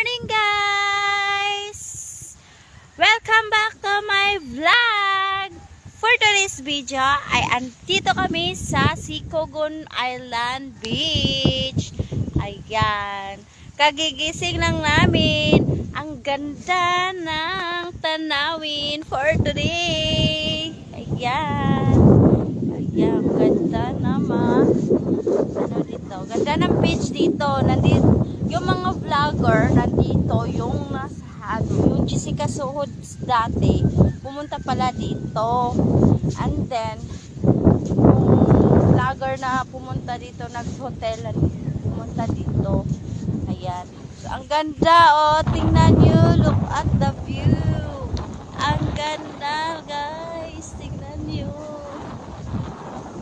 morning guys! Welcome back to my vlog! For today's video ay andito kami sa Sikogon Island Beach. Ayan. Kagigising lang namin. Ang ganda ng tanawin for today. Ayan. Ayan. Ganda naman. Ano dito? Ganda ng beach dito. Nandito, yung mga vlogger nandito, yung nasa ano, yung Jessica Suhod dati, pumunta pala dito. And then, yung vlogger na pumunta dito, nag-hotel, pumunta dito. Ayan. So, ang ganda, oh. Tingnan nyo. Look at the view. Ang ganda, guys. Tingnan nyo.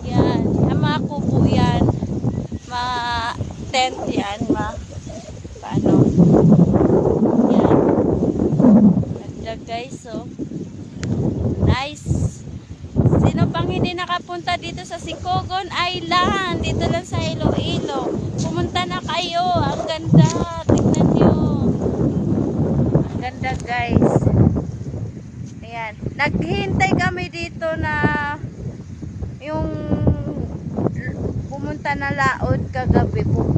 Yan. Ang mga kubo yan. Ma tent yan. Ma paano. Yan. Ganda, guys, oh. Nice. Sino pang hindi nakapunta dito sa Sikogon Island? Dito lang sa Iloilo. Pumunta na kayo. Ang ganda. Tingnan nyo. Ang ganda guys. Ayan. Naghintay kami dito na yung pumunta na laot kagabi. Pu-